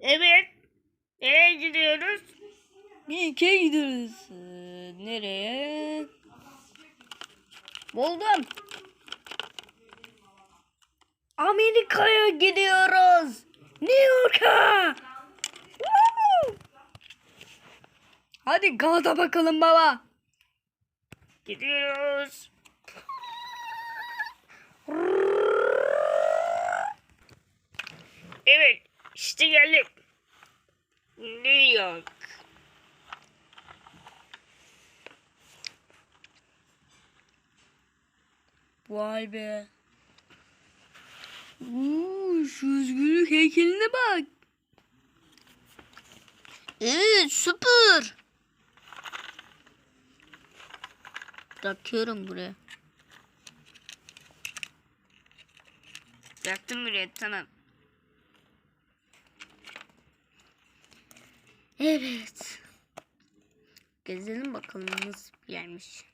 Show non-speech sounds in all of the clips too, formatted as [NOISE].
Evet. Nereye gidiyoruz? Bir ülkeye gidiyoruz. Nereye? Buldum. Amerika'ya gidiyoruz. New York'a. Hadi gaza bakalım baba. Gidiyoruz. [LAUGHS] Evet. İşte geldik. New York. Vay be. Oo, şu özgürlük heykeline bak. Evet süper. Bırakıyorum buraya. Bıraktım buraya tamam. Evet. Gezelim bakalım nasıl bir yermiş.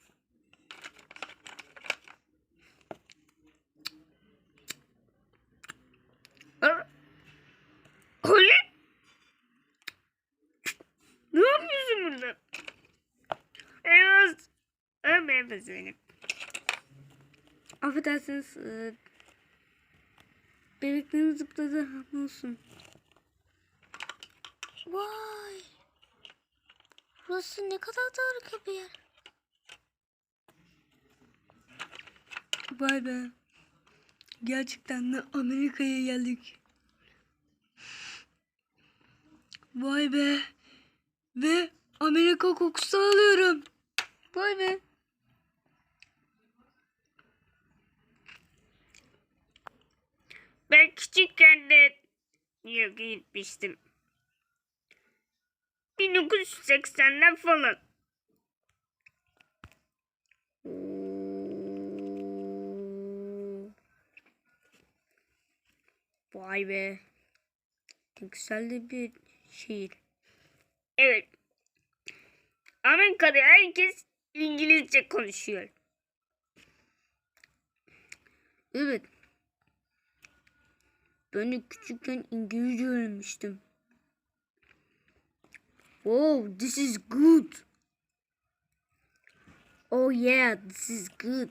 Hayır. Ne yapıyorsun burada? Evet evet Zeynep. Affedersiniz. E, bebeklerim zıpladı. Ne olsun. Vay. Burası ne kadar da harika bir yer. Vay be. Gerçekten de Amerika'ya geldik. Vay be. Ve Amerika kokusu alıyorum. Vay be. Ben küçükken de New York'a gitmiştim. 1980'ler falan. Vay be. Güzel de bir şehir. Evet. Amerika'da herkes İngilizce konuşuyor. Evet. Ben de küçükken İngilizce öğrenmiştim. Wow, this is good. Oh yeah, this is good.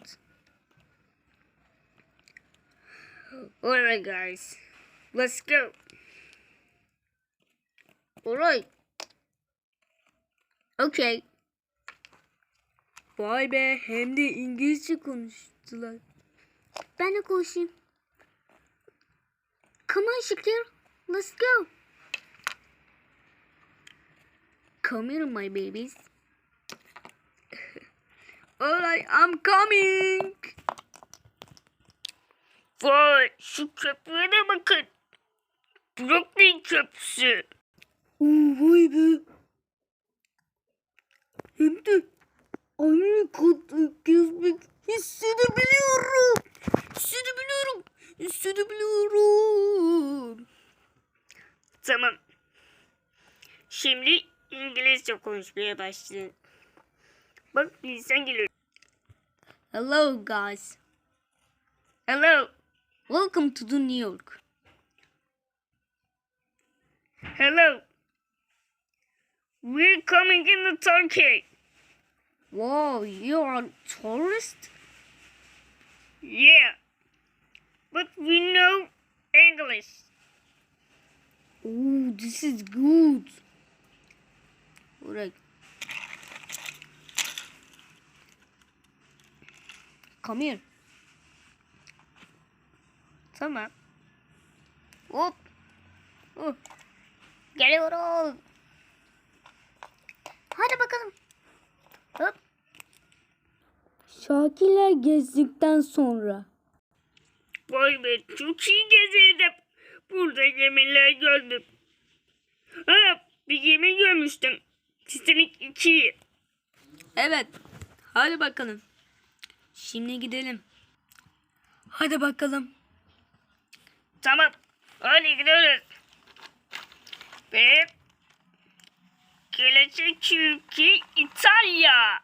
Alright guys. Let's go. Alright. Okay. Vay be hem de İngilizce konuştular. Ben de konuşayım. Come on Shakir. Let's go. Come here my babies. [LAUGHS] Alright I'm coming. Vay şu köprüye bakın. Brooklyn köprüsü. Oo vay be. Hem de Amerika'da gezmek hissedebiliyorum. Hissedebiliyorum. Hissedebiliyorum. Tamam. Şimdi İngilizce konuşmaya başlayın. Bak bilsen geliyor. Hello guys. Hello. Welcome to the New York. Hello. We're coming in the Turkey. Wow, you are a tourist? Yeah. But we know English. Oh, this is good. Alright. Come here. Tamam. Hop. Hop. Geliyorum. Hadi bakalım. Hop. Şakirler gezdikten sonra. Vay be çok iyi geziyordum. Burada gemiler gördüm. Ha bir gemi görmüştüm. Titanic 2. Evet. Hadi bakalım. Şimdi gidelim. Hadi bakalım. Tamam. Hadi gidiyoruz. Ve gelecek ülke İtalya.